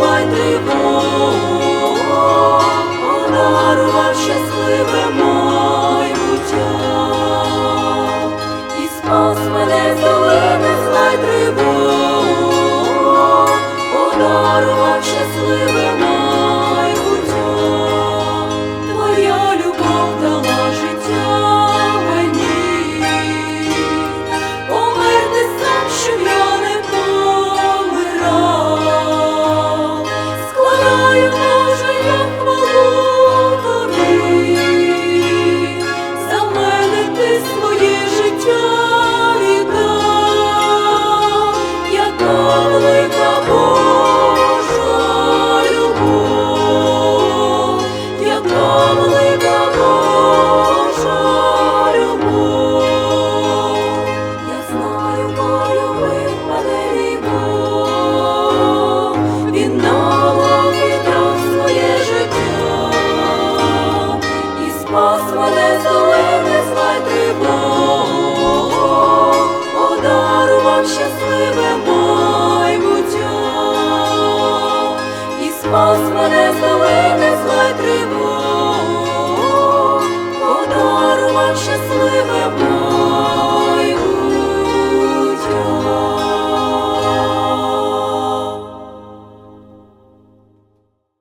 тривог, подарував щасливе майбуття. І спас мене з долини зла й тривог, подарував щасливе мене зелене, знайте Бог, подарував щасливе майбуття, і спас мене зелене, знайте Бог, подарував щасливе.